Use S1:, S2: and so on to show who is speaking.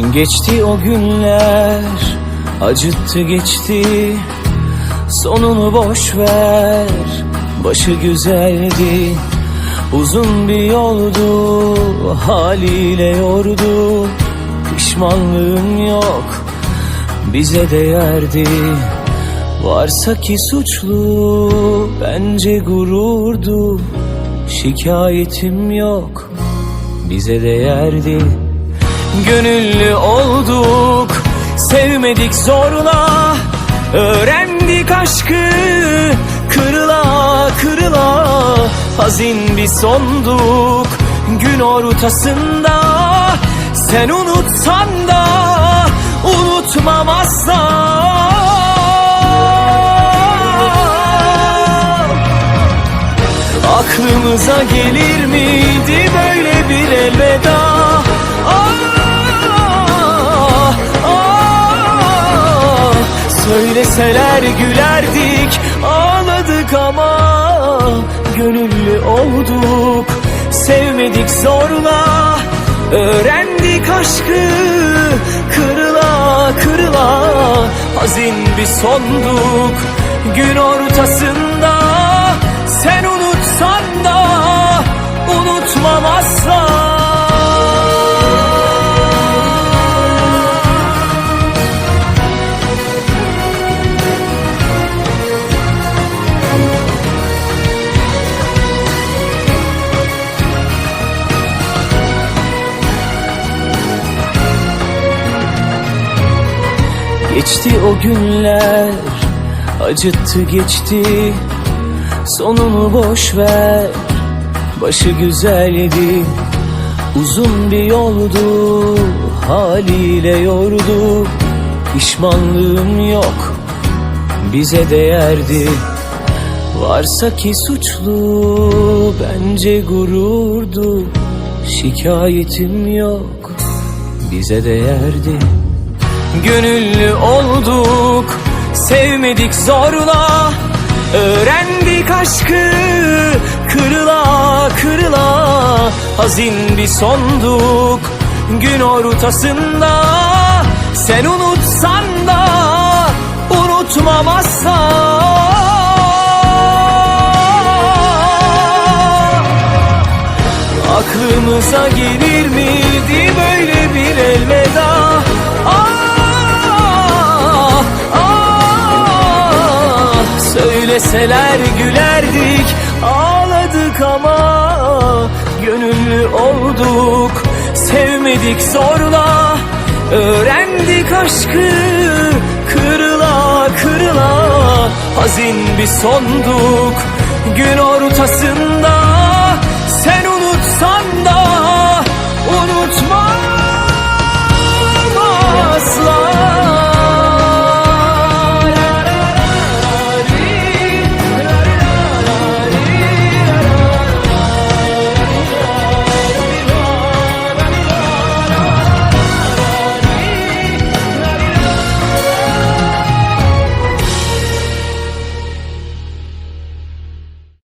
S1: Geçti o günler acıttı geçti. Sonunu boş ver başı güzeldi. Uzun bir yoldu haliyle yordu. Pişmanlığın yok bize değerdi Varsa ki suçlu bence gururdu. Şikayetim yok bize değerdi Gönüllü olduk. Sevmedik zorla Öğrendik aşkı. Kırıla kırıla Hazin bir sonduk gün ortasında Sen unutsan da unutmam asla Aklımıza gelir miydi böyle bir elveda Söyleseler gülerdik ağladık ama Gönüllü olduk. Sevmedik zorla Öğrendik aşkı kırıla kırıla Hazin bir sonduk. Gün ortasında Geçti o günler acıttı geçti. Sonunu boş ver başı güzeldi. Uzun bir yoldu haliyle yordu. Pişmanlığım yok bize değerdi. Varsa ki suçlu bence gururdu. Şikayetim yok bize değerdi Gönüllü olduk. Sevmedik zorla Öğrendik aşkı. Kırıla kırıla Hazin bir sonduk. Gün ortasında Sen unutsan da unutmam asla Aklımıza gelir miydi böyle Söyleseler gülerdik ağladık ama Gönüllü olduk. Sevmedik zorla Öğrendik aşkı kırıla kırıla Hazin bir sonduk. Gün ortasında